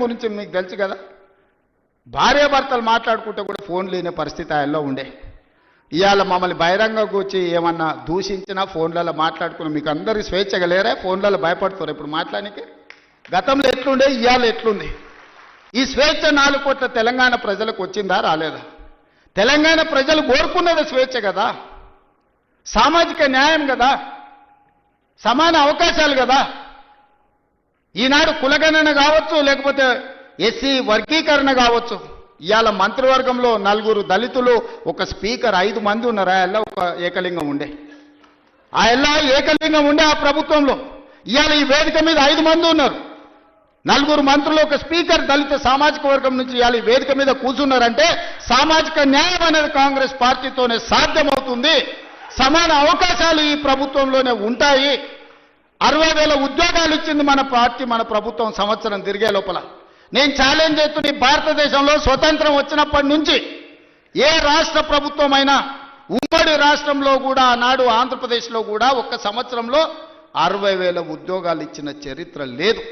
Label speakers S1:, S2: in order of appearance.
S1: గురించి మీకు తెలుసు కదా? భార్యాభర్తలు మాట్లాడుకుంటే కూడా ఫోన్ లేని పరిస్థితి ఆయనలో ఉండే. ఇవాళ మమ్మల్ని బహిరంగ కూర్చి ఏమన్నా దూషించినా ఫోన్లలో మాట్లాడుకున్న మీకు అందరి స్వేచ్ఛగా లేరా ఫోన్లలో భయపడుతారు ఇప్పుడు మాట్లాడానికి గతంలో ఎట్లుండే ఇవాళ ఎట్లుంది? ఈ స్వేచ్ఛ నాలుగు కోట్ల తెలంగాణ ప్రజలకు వచ్చిందా రాలేదా? తెలంగాణ ప్రజలు కోరుకున్నది స్వేచ్ఛ కదా? సామాజిక న్యాయం కదా? సమాన అవకాశాలు కదా? ఈనాడు కులగణన కావచ్చు లేకపోతే ఎస్సీ వర్గీకరణ కావచ్చు. ఇవాళ మంత్రివర్గంలో నలుగురు దళితులు ఒక స్పీకర్ ఐదు మంది ఉన్నారు. ఆ ఎల్ల ఒక ఏకలింగం ఉండే. ఆ ఎల్ల ఏకలింగం ఉండే ఆ ప్రభుత్వంలో. ఇవాళ ఈ వేదిక మీద ఐదు మంది ఉన్నారు. నలుగురు మంత్రులు ఒక స్పీకర్ దళిత సామాజిక వర్గం నుంచి ఇవాళ ఈ వేదిక మీద కూర్చున్నారంటే సామాజిక న్యాయం అనేది కాంగ్రెస్ పార్టీతోనే సాధ్యమవుతుంది. సమాన అవకాశాలు ఈ ప్రభుత్వంలోనే ఉంటాయి. వేల ఉద్యోగాలు ఇచ్చింది మన పార్టీ మన ప్రభుత్వం సంవత్సరం తిరిగే లోపల. నేను ఛాలెంజ్ చేస్తున్న భారతదేశంలో స్వతంత్రం వచ్చినప్పటి నుంచి ఏ రాష్ట్ర ప్రభుత్వమైనా ఉమ్మడి రాష్ట్రంలో కూడా ఆనాడు ఆంధ్రప్రదేశ్లో కూడా ఒక్క సంవత్సరంలో అరవై వేల ఉద్యోగాలు ఇచ్చిన చరిత్ర లేదు.